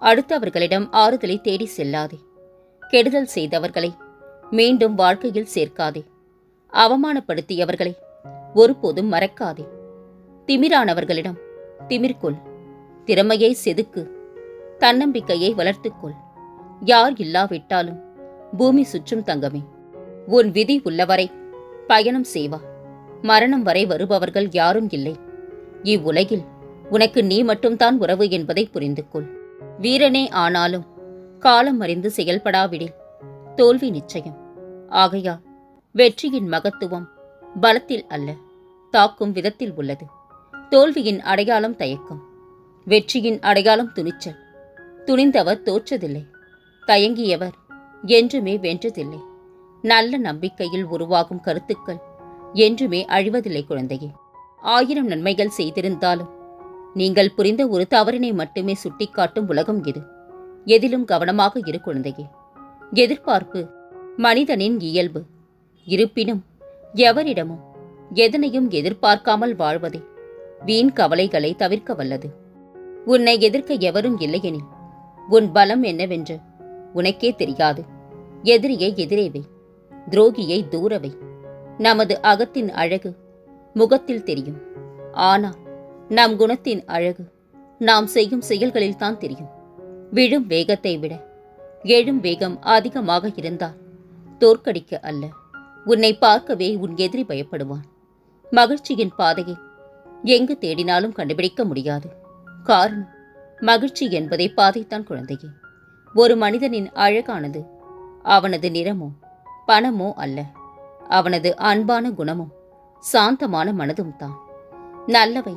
அடுத்தவர்களிடம் ஆறுதலை தேடி செல்லாதே. கெடுதல் செய்தவர்களை மீண்டும் வாழ்க்கையில் சேர்க்காதே. அவமானப்படுத்தியவர்களை ஒருபோதும் மறக்காதே. திமிரானவர்களிடம் திமிர்கொள். திறமையை செதுக்கு. தன்னம்பிக்கையை வளர்த்துக்கொள். யார் இல்லாவிட்டாலும் பூமி சுற்றும் தங்கமே. உன் விதி உள்ளவரை பயணம் செய்வா. மரணம் வரை வருபவர்கள் யாரும் இல்லை. இவ்வுலகில் உனக்கு நீ மட்டும்தான் உறவு என்பதை புரிந்து கொள் வீரனே ஆனாலும் காலம் அறிந்து செயல்படாவிடில். தோல்வி நிச்சயம். ஆகையால் வெற்றியின் மகத்துவம் பலத்தில் அல்ல தாக்கும் விதத்தில் உள்ளது. தோல்வியின் அடையாளம் தயக்கம். வெற்றியின் அடையாளம் துணிச்சல். துணிந்தவர் தோற்றதில்லை. தயங்கியவர் என்றுமே வென்றதில்லை. நல்ல நம்பிக்கையில் உருவாகும் கருத்துக்கள் என்றுமே அழிவதில்லை குழந்தையே. ஆயிரம் நன்மைகள் செய்திருந்தாலும் நீங்கள் புரிந்த ஒரு தவறினை மட்டுமே சுட்டிக்காட்டும் உலகம் இது. எதிலும் கவனமாக இரு குழந்தையே. எதிர்பார்ப்பு மனிதனின் இயல்பு. இருப்பினும் எவரிடமும் எதனையும் எதிர்பார்க்காமல் வாழ்வதே வீண் கவலைகளை தவிர்க்க வல்லது. உன்னை எதிர்க்க எவரும் இல்லையெனில் உன் பலம் என்னவென்று உனக்கே தெரியாது. எதிரியை எதிரேவை துரோகியை தூரவை நமது அகத்தின் அழகு முகத்தில் தெரியும். ஆனால் நம் குணத்தின் அழகு நாம் செய்யும் செயல்களில்தான் தெரியும். விழும் வேகத்தை விட எழும் வேகம் அதிகமாக இருந்தால் தோற்கடிக்க அல்ல. உன்னை பார்க்கவே உன் எதிரி பயப்படுவான். மகிழ்ச்சியின் பாதையை எங்கு தேடினாலும் கண்டுபிடிக்க முடியாது. காரணம் மகிழ்ச்சி என்பதை பாதைத்தான் குழந்தையே. ஒரு மனிதனின் அழகானது அவனது நிறமோ பணமோ அல்ல. அவனது அன்பான குணமும் சாந்தமான மனதும் தான். நல்லவை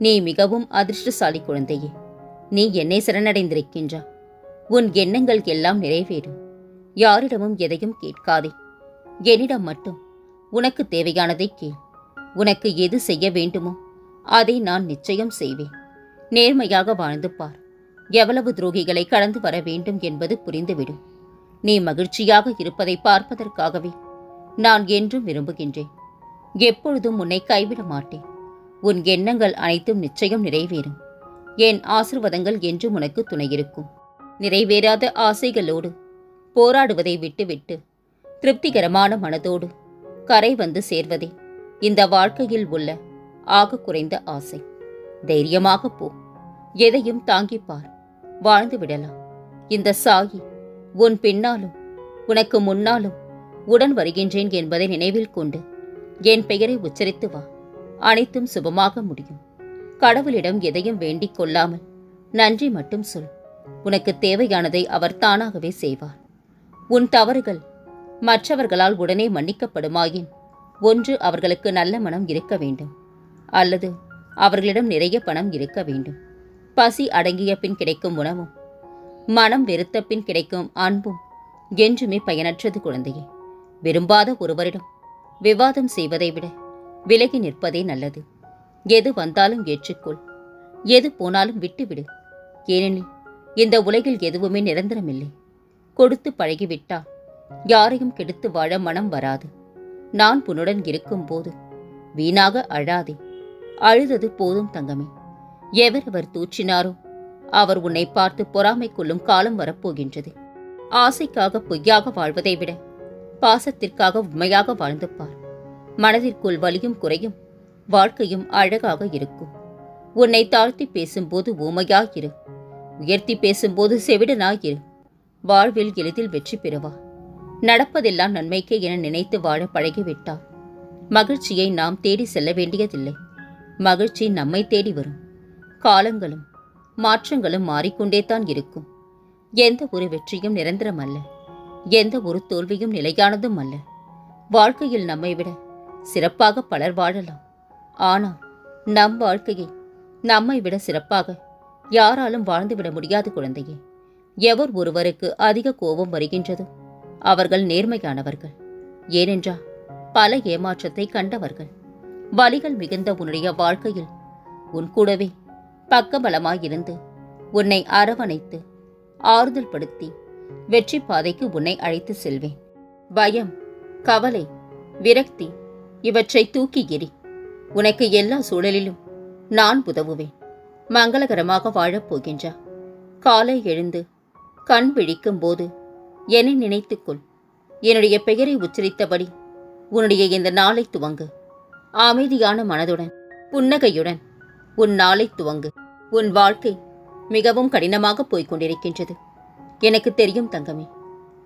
நீ மிகவும் அதிர்ஷ்டசாலி குழந்தையே. நீ என்னை சரணடைந்திருக்கின்றா. உன் எண்ணங்கள் எல்லாம் நிறைவேறும். யாரிடமும் எதையும் கேட்காதே. என்னிடம் மட்டும் உனக்கு தேவையானதை கேள். உனக்கு எது செய்ய வேண்டுமோ அதை நான் நிச்சயம் செய்வேன். நேர்மையாக வாழ்ந்து பார். எவ்வளவு துரோகிகளை கடந்து வர வேண்டும் என்பது புரிந்துவிடும். நீ மகிழ்ச்சியாக இருப்பதை பார்ப்பதற்காகவே நான் என்றும் விரும்புகின்றேன். எப்பொழுதும் உன்னை கைவிட மாட்டேன். உன் எண்ணங்கள் அனைத்தும் நிச்சயம் நிறைவேறும். என் ஆசிர்வாதங்கள் என்றும் உனக்கு துணையிருக்கும். நிறைவேறாத ஆசைகளோடு போராடுவதை விட்டுவிட்டு திருப்திகரமான மனதோடு கரை வந்து சேர்வதே இந்த வாழ்க்கையில் உள்ள ஆக குறைந்த ஆசை. தைரியமாக போ. எதையும் தாங்கிப் பார் வாழ்ந்து விடலாம். இந்த சாயி உன் பின்னாலும் உனக்கு முன்னாலும் உடன் வருகின்றேன் என்பதை நினைவில் கொண்டு என் பெயரை உச்சரித்து வா. அனைத்தும் சுபமாக முடியும். கடவுளிடம் எதையும் வேண்டிக் கொள்ளாமல் நன்றி மட்டும் சொல். உனக்கு தேவையானதை அவர் தானாகவே செய்வார். உன் தவறுகள் மற்றவர்களால் உடனே மன்னிக்கப்படுமாயின் ஒன்று அவர்களுக்கு நல்ல மனம் இருக்க வேண்டும். அல்லது அவர்களிடம் நிறைய பணம் இருக்க வேண்டும். பசி அடங்கிய பின் கிடைக்கும் உணவும் மனம் வெறுத்த பின் கிடைக்கும் அன்பும் என்றுமே பயனற்றது குழந்தையே. விரும்பாத ஒருவரிடம் விவாதம் செய்வதை விட விலகி நிற்பதே நல்லது. எது வந்தாலும் ஏற்றுக்கொள். எது போனாலும் விட்டுவிடு. ஏனெனில் இந்த உலகில் எதுவுமே நிரந்தரமில்லை. கொடுத்து பழகிவிட்டால் யாரையும் கெடுத்து வாழ மனம் வராது. நான் உன்னுடன் இருக்கும்போது வீணாக அழாதே. அழுதது போதும் தங்கமே. எவரவர் தூற்றினாரோ அவர் உன்னை பார்த்து பொறாமை கொள்ளும் காலம் வரப்போகின்றது. ஆசைக்காக பொய்யாக வாழ்வதை விட பாசத்திற்காக உண்மையாக வாழ்ந்து பார் மனதிற்குள் வலியும் குறையும். வாழ்க்கையும் அழகாக இருக்கும். உன்னை தாழ்த்தி பேசும்போது ஊமையாயிரு. உயர்த்தி பேசும்போது செவிடனாயிரு. வாழ்வில் எளிதில் வெற்றி பெறுவா. நடப்பதெல்லாம் நன்மைக்கே என நினைத்து வாழ பழகிவிட்டார் மகிழ்ச்சியை நாம் தேடி செல்ல வேண்டியதில்லை. மகிழ்ச்சி நம்மை தேடி வரும். காலங்களும் மாற்றங்களும் மாறிக்கொண்டே தான் இருக்கும். எந்த ஒரு வெற்றியும் நிரந்தரமல்ல. எந்த ஒரு தோல்வியும் நிலையானதும் அல்ல. வாழ்க்கையில் நம்மை விட சிறப்பாக பலர் வாழலாம். ஆனால் நம் வாழ்க்கையை நம்மை விட சிறப்பாக யாராலும் வாழ்ந்துவிட முடியாது குழந்தையே. எவர் ஒருவருக்கு அதிக கோபம் வருகின்றதோ? அவர்கள் நேர்மையானவர்கள். ஏனென்றால் பல ஏமாற்றத்தை கண்டவர்கள். வலிகள் மிகுந்த உன்னுடைய வாழ்க்கையில் உன் கூடவே பக்கபலமாயிருந்து உன்னை அரவணைத்து ஆறுதல் படுத்தி வெற்றி பாதைக்கு உன்னை அழைத்து செல்வேன். பயம் கவலை விரக்தி இவற்றை தூக்கி எறி. உனக்கு எல்லா சூழலிலும் நான் உதவுவேன். மங்களகரமாக வாழப் போகின்றா. காலை எழுந்து கண் விழிக்கும் போது என்னை நினைத்துக்கொள் என்னுடைய பெயரை உச்சரித்தபடி உன்னுடைய இந்த நாளை துவங்கு. அமைதியான மனதுடன் புன்னகையுடன் உன் நாளை துவங்கு. உன் வாழ்க்கை மிகவும் கடினமாக போய்க் கொண்டிருக்கின்றது எனக்கு தெரியும் தங்கமே.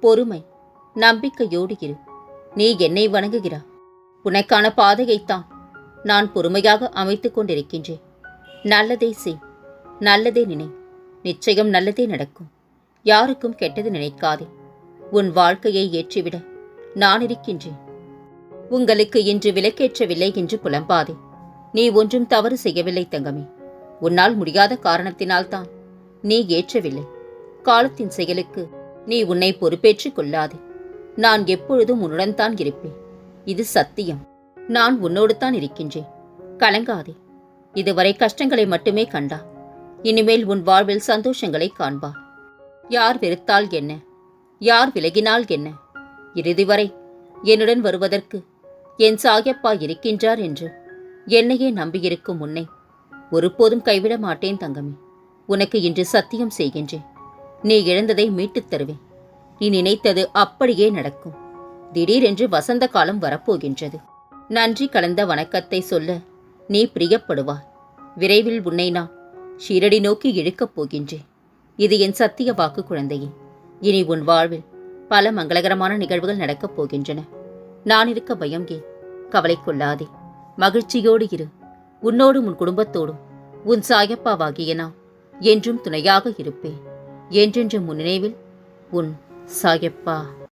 பொறுமை நம்பிக்கையோடு இரு. நீ என்னை வணங்குகிறா உனக்கான பாதையைத்தான் நான் பொறுமையாக அமைத்து கொண்டிருக்கின்றேன். நல்லதே செய் நல்லதே நினை. நிச்சயம் நல்லதே நடக்கும். யாருக்கும் கெட்டது நினைக்காதே. உன் வாழ்க்கையை ஏற்றிவிட நான் இருக்கின்றேன். உங்களுக்கு இன்று விலக்கேற்றவில்லை என்று புலம்பாதே. நீ ஒன்றும் தவறு செய்யவில்லை தங்கமே. உன்னால் முடியாத காரணத்தினால்தான் நீ ஏற்றவில்லை. காலத்தின் செயலுக்கு நீ உன்னை பொறுப்பேற்றுக் கொள்ளாதே. நான் எப்பொழுதும் உன்னுடன் தான் இருப்பேன். இது சத்தியம். நான் உன்னோடு தான் இருக்கின்றேன். கலங்காதே. இதுவரை கஷ்டங்களை மட்டுமே கண்டா. இனிமேல் உன் வாழ்வில் சந்தோஷங்களை காண்பா. யார் வெறுத்தால் என்ன? யார் விலகினால் என்ன? இறுதி வரை என்னுடன் வருவதற்கு என் சாயப்பா இருக்கின்றார் என்று என்னையே நம்பியிருக்கும் உன்னை ஒருபோதும் கைவிட மாட்டேன் தங்கமே. உனக்கு இன்று சத்தியம் செய்கின்றேன். நீ இழந்ததை மீட்டுத் தருவேன். நீ நினைத்தது அப்படியே நடக்கும். திடீரென்று வசந்த காலம் வரப்போகின்றது. நன்றி கலந்த வணக்கத்தை சொல்ல நீ பிரியப்படுவாய். விரைவில் உன்னை நான் ஷீரடி நோக்கி இழுக்கப் போகின்றேன். இது என் சத்திய வாக்கு குழந்தையே. இனி உன் வாழ்வில் பல மங்களகரமான நிகழ்வுகள் நடக்கப் போகின்றன. நான் இருக்க பயம் ஏன்? கவலை கொள்ளாதே. மகிழ்ச்சியோடு இரு. உன்னோடும் உன் குடும்பத்தோடும் உன் சாயப்பாவாகிய நான் என்றும் துணையாக இருப்பேன். என்றென்றும் உன் நினைவில் உன் சாயப்பா.